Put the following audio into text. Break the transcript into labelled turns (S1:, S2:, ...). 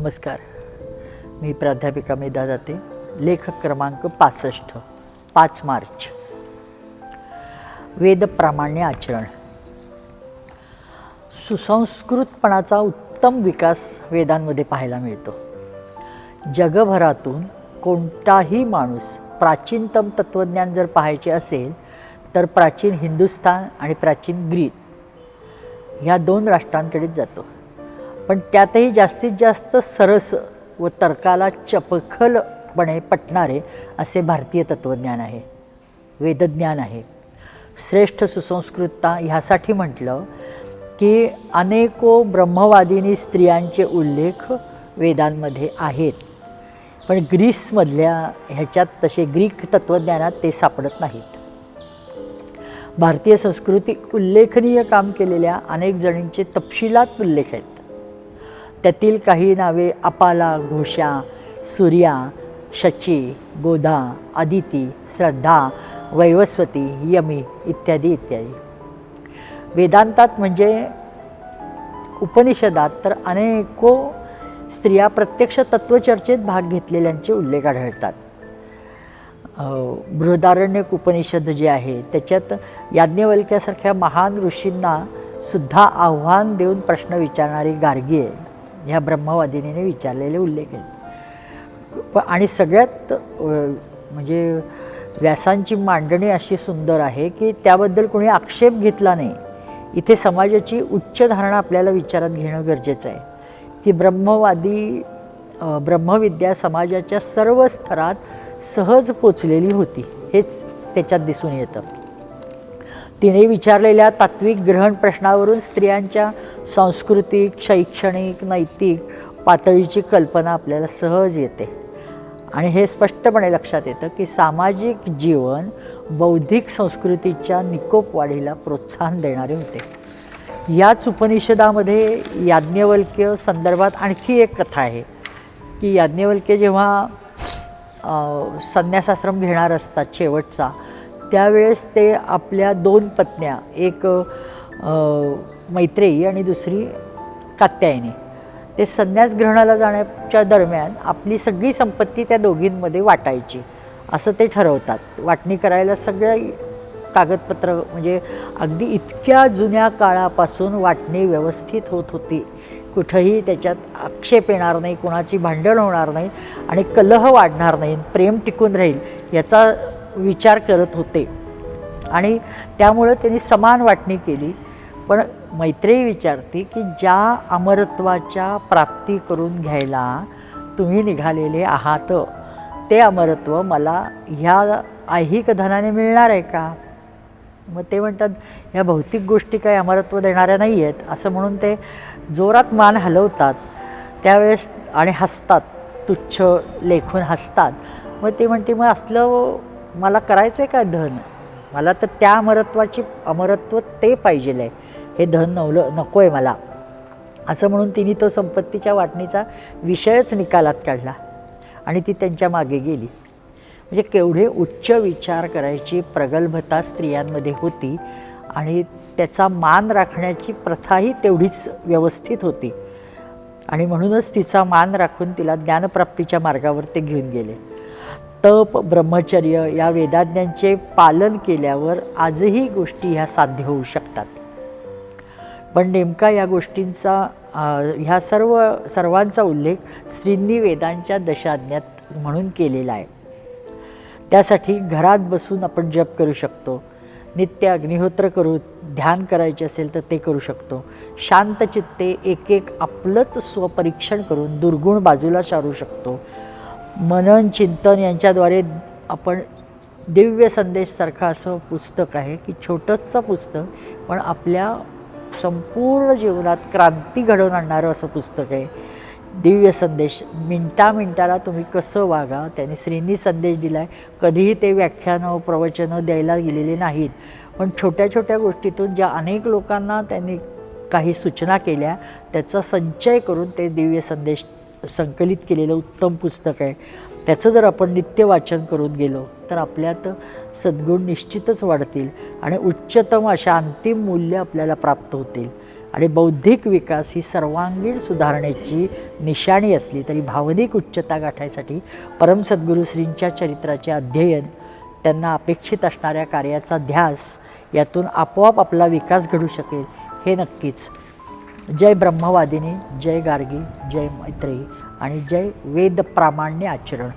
S1: नमस्कार. मी प्राध्यापिका मेधा जाते लेखक क्रमांक पासष्ट पाच मार्च. वेदप्रामाण्य आचरण. सुसंस्कृतपणाचा उत्तम विकास वेदांमध्ये पाहायला मिळतो. जगभरातून कोणताही माणूस प्राचीनतम तत्त्वज्ञान जर पाहायचे असेल तर प्राचीन हिंदुस्थान आणि प्राचीन ग्रीक ह्या दोन राष्ट्रांकडेच जातो. पण त्यातही जास्तीत जास्त सरस व तर्काला चपखलपणे पटणारे असे भारतीय तत्त्वज्ञान आहे वेदज्ञान आहे. श्रेष्ठ सुसंस्कृतता ह्यासाठी म्हटलं की अनेको ब्रह्मवादिनी स्त्रियांचे उल्लेख वेदांमध्ये आहेत पण ग्रीसमधल्या ह्याच्यात तसे ग्रीक तत्त्वज्ञानात ते सापडत नाहीत. भारतीय संस्कृती उल्लेखनीय काम केलेल्या अनेक जणींचे तपशिलात उल्लेख आहेत. त्यातील काही नावे अपाला घोषा सूर्या शची गोधा अदिती श्रद्धा वैवस्वती यमी इत्यादी इत्यादी. वेदांतात म्हणजे उपनिषदात तर अनेको स्त्रिया प्रत्यक्ष तत्त्वचर्चेत भाग घेतलेल्यांचे उल्लेख आढळतात. बृहदारण्यक उपनिषद जे आहे त्याच्यात याज्ञवल्क्यासारख्या महान ऋषींना सुद्धा आव्हान देऊन प्रश्न विचारणारी गार्गी आहे. ह्या ब्रह्मवादिनीने विचारलेले उल्लेख आहेत. प आणि सगळ्यात म्हणजे व्यासांची मांडणी अशी सुंदर आहे की त्याबद्दल कोणी आक्षेप घेतला नाही. इथे समाजाची उच्च धारणा आपल्याला विचारात घेणं गरजेचं आहे. ती ब्रह्मवादी ब्रह्मविद्या समाजाच्या सर्व स्तरात सहज पोचलेली होती हेच त्याच्यात दिसून येतं. तिने विचारलेल्या तात्विक ग्रहण प्रश्नावरून स्त्रियांच्या सांस्कृतिक शैक्षणिक नैतिक पातळीची कल्पना आपल्याला सहज येते. आणि हे स्पष्टपणे लक्षात येतं की सामाजिक जीवन बौद्धिक संस्कृतीच्या निकोप वाढीला प्रोत्साहन देणारे होते. याच उपनिषदामध्ये याज्ञवल्क्य संदर्भात आणखी एक कथा आहे की याज्ञवल्क्य जेव्हा संन्यासाश्रम घेणार असतात शेवटचा त्यावेळेस ते आपल्या दोन पत्न्या एक मैत्रेयी आणि दुसरी कात्यायनी. ते संन्यास ग्रहणाला जाण्याच्या दरम्यान आपली सगळी संपत्ती त्या दोघींमध्ये वाटायची असं ते ठरवतात. वाटणी करायला सगळ्या कागदपत्र म्हणजे अगदी इतक्या जुन्या काळापासून वाटणी व्यवस्थित होत होती. कुठंही त्याच्यात आक्षेप येणार नाही कुणाची भांडण होणार नाही आणि कलह वाढणार नाही प्रेम टिकून राहील याचा विचार करत होते. आणि त्यामुळं त्यांनी समान वाटणी केली. पण मैत्रेयी विचारते की ज्या अमरत्वाच्या प्राप्ती करून घ्यायला तुम्ही निघालेले आहात ते अमरत्व मला ह्या ऐहिक धनाने मिळणार आहे का? मग ते म्हणतात ह्या भौतिक गोष्टी काही अमरत्व देणाऱ्या नाही आहेत असं म्हणून ते जोरात मान हलवतात. त्यावेळेस आणि हसतात तुच्छ लेखून हसतात. मग ते म्हणते मग असलं मला करायचं आहे का धन? मला तर त्या अमरत्वाची अमरत्व ते पाहिजे आहे हे धन नवलं नको आहे मला. असं म्हणून तिने तो संपत्तीच्या वाटणीचा विषयच निकालात काढला आणि ती त्यांच्या मागे गेली. म्हणजे केवढे उच्च विचार करायची प्रगल्भता स्त्रियांमध्ये होती आणि त्याचा मान राखण्याची प्रथाही तेवढीच व्यवस्थित होती. आणि म्हणूनच तिचा मान राखून तिला ज्ञानप्राप्तीच्या मार्गावर ते घेऊन गेले. तप ब्रह्मचर्य या वेदाज्ञांचे पालन केल्यावर आजही गोष्टी ह्या साध्य होऊ शकतात. पण नेमका या गोष्टींचा ह्या सर्व सर्वांचा उल्लेख स्त्रींनी वेदांच्या दशाज्ञात म्हणून केलेला आहे. त्यासाठी घरात बसून आपण जप करू शकतो. नित्य अग्निहोत्र करू ध्यान करायचे असेल तर ते करू शकतो. शांत चित्ते एक एक आपलंच स्वपरीक्षण करून दुर्गुण बाजूला सारू शकतो. मनन चिंतन यांच्याद्वारे आपण दिव्य संदेशसारखं असं पुस्तक आहे की छोटंसं पुस्तक पण आपल्या संपूर्ण जीवनात क्रांती घडवून आणणारं असं पुस्तक आहे. दिव्य संदेश. मिनटा मिनटाला तुम्ही कसं वागा? त्याने श्रींनी संदेश दिला आहे कधीही ते व्याख्यानं प्रवचनं द्यायला गेलेले नाहीत. पण छोट्या छोट्या गोष्टीतून ज्या अनेक लोकांना त्यांनी काही सूचना केल्या त्याचा संचय करून ते दिव्य संदेश संकलित केलेलं उत्तम पुस्तक आहे. त्याचं जर आपण नित्य वाचन करून गेलो तर आपल्यात सद्गुण निश्चितच वाढतील आणि उच्चतम अशा अंतिम मूल्य आपल्याला प्राप्त होतील. आणि बौद्धिक विकास ही सर्वांगीण सुधारणेची निशाणी असली तरी भावनिक उच्चता गाठायसाठी परमसद्गुरुश्रींच्या चरित्राचे अध्ययन त्यांना अपेक्षित असणाऱ्या कार्याचा ध्यास यातून आपोआप आपला विकास घडू शकेल हे नक्कीच. जय ब्रह्मवादिनी जय गार्गी जय मैत्रेयी आणि जय वेद प्रामाण्य आचरण.